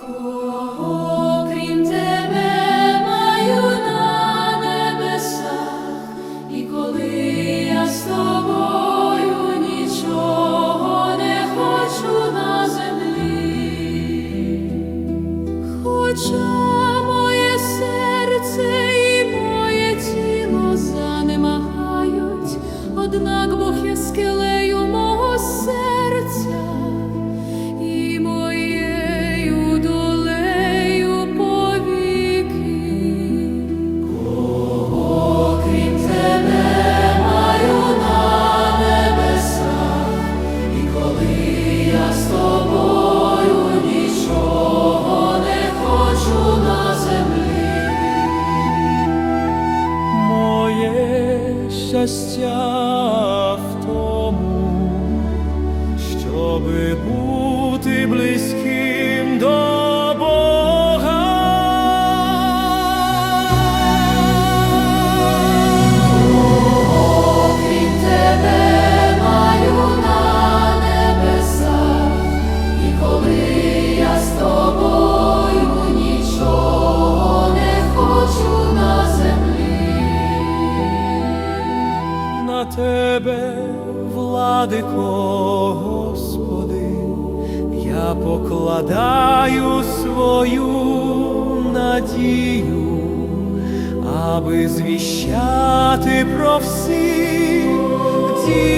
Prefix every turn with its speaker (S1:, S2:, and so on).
S1: Кого крім тебе маю на небесах, і коли я з тобою нічого не хочу на землі,
S2: хоча моє
S1: серце і моє тіло занемагають, однак Бог є скелею мого серця. щастя в тому, щоби
S2: бути. тебе, владико, Господи, я покладаю свою надію, аби звіщати про всіх всі.